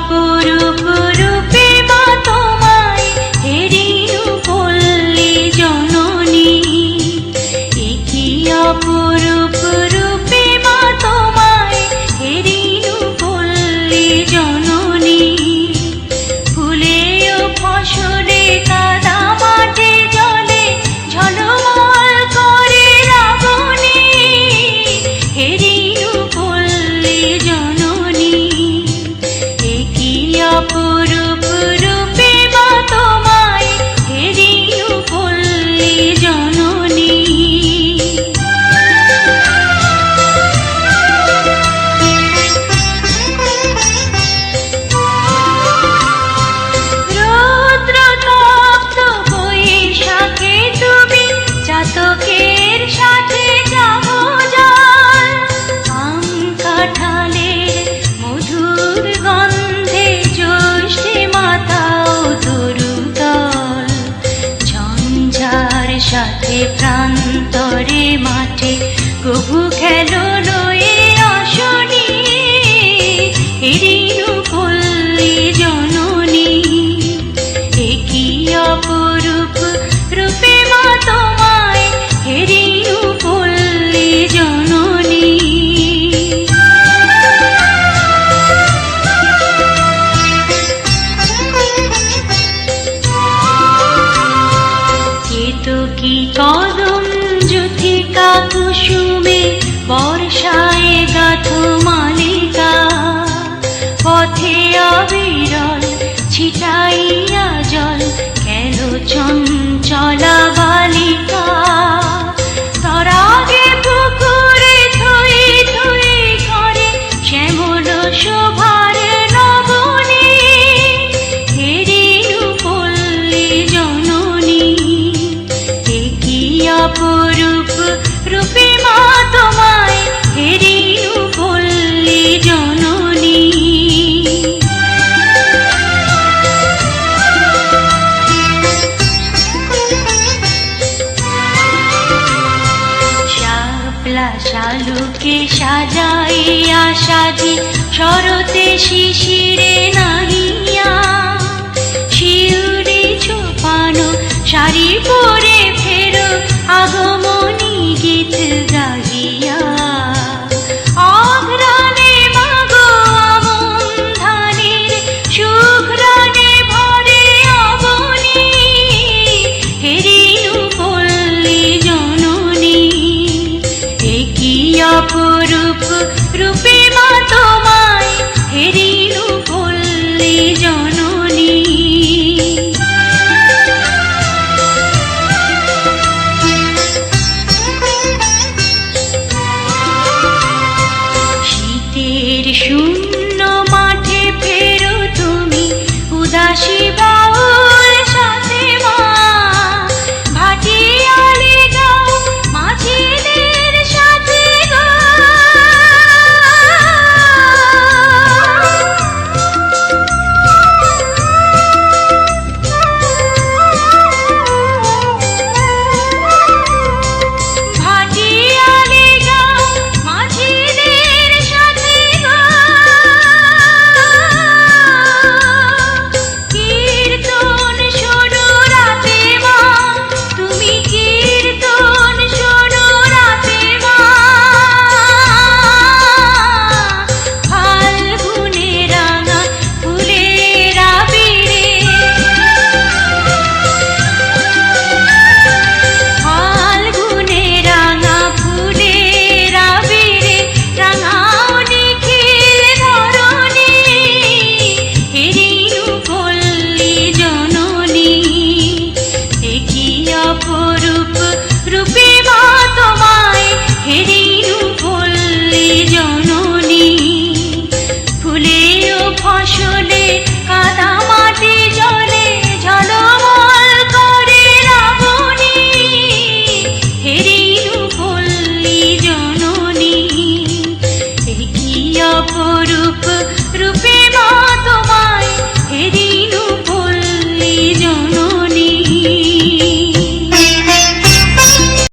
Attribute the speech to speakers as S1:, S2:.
S1: অপরূপ রাতে প্রান্তরে মাঠে কবু খেলো কি কদম যুথিকা কুসুমে বর্ষায় গাথ মালিকা? পথে আবি আলুকে সাজাইয়া সাজি শরতে শিশিরে নাহিয়া। শিউরে ছোপানো শাড়ি পরে ফেরো আগ অপরূপ রূপে মা তোমায় হেরিনু